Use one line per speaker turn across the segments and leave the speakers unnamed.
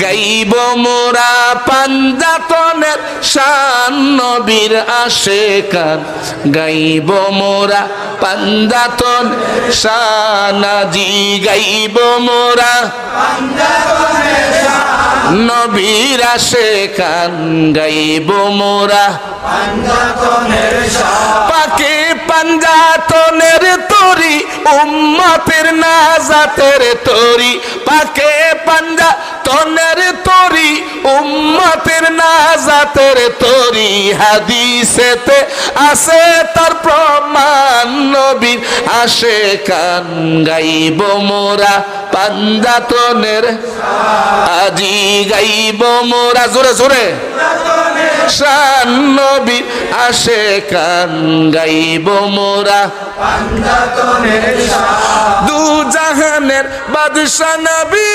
গাইব মোরা পাঞ্জাতনের শান নবীর আশে কান গাইব মোরা পাঞ্জাতন শানাজি, গাইব মোরা নবীর আশে কান গাইব মোরা পাকে পাঞ্জাতনের তরি, উম্মতের নাজাতের তরি। পাকে পাঞ্জাতনের তরি, উম্মতের নাজাতের তরি। হাদিসেতে আছে, তার প্রমাণ নবীর আসে কান গাইব মোরা পাঞ্জাতনের আজি গাইব মোরা। জোরে জোরে। শান নবী আসে কান গাইব মোরা। দু জাহানের বাদশা নবী।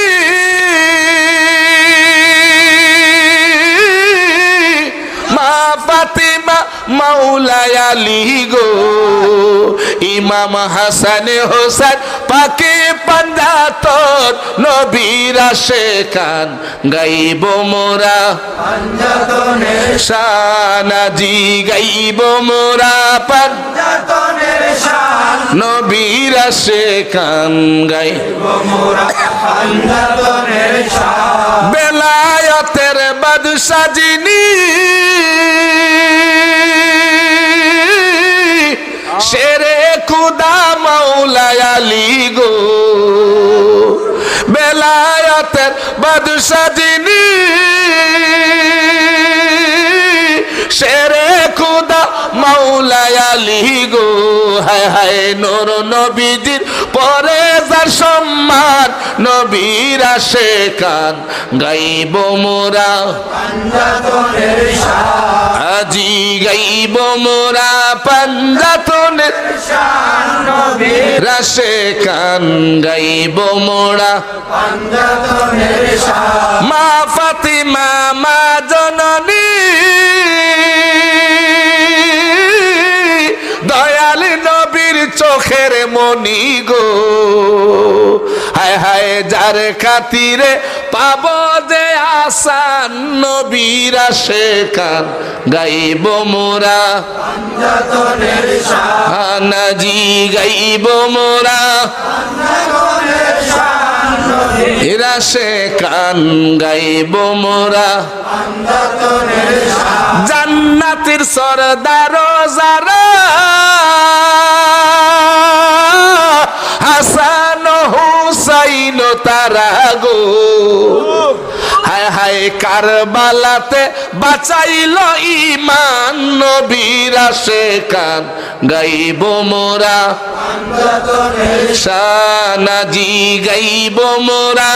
মাওলায় আলী গো। ইমাম হাসান হোসেন পাকে পাঞ্জাতন নবীর আসে কান গাইব মোরা। শানাজি গাইব মোরা পান। নবীর কান গাই। বেলায়তের বাদশা যিনি মাওলায় আলী গো। বেলায়াতের বাদশা যিনি শেরে খুদা মাওলায় গো। হায় হায় নোর নবীজির পরে যার সম্মান নবীর আসে কান গাইব মোরা। আজি গাইব মোরা পাঞ্জাতনের রাশে কান গাইব মোরা। মা ফাতিমা মা জননী মনি গো। হায় হায়, যার খাতিরে পাব যে আসান নবীর কান গাইব মোরা। নাজি গাইব মোরা। রাশে কান গাইব মোরা। জান্নাতের সরদার যারা কারবালাতে বাঁচাইল ইমান নবীর আসে কান গাইব মোরা। শানাজি গাইব মোরা।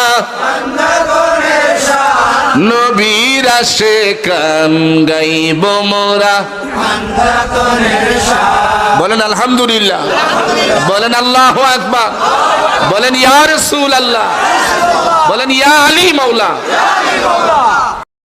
নবীর আসে কান গাইব মোরা। বলেন আলহামদুলিল্লাহ। বলেন আল্লাহ আকবার। বলেন ইয়া রাসূল আল্লাহ বলেন ইয়া আলী মাওলা।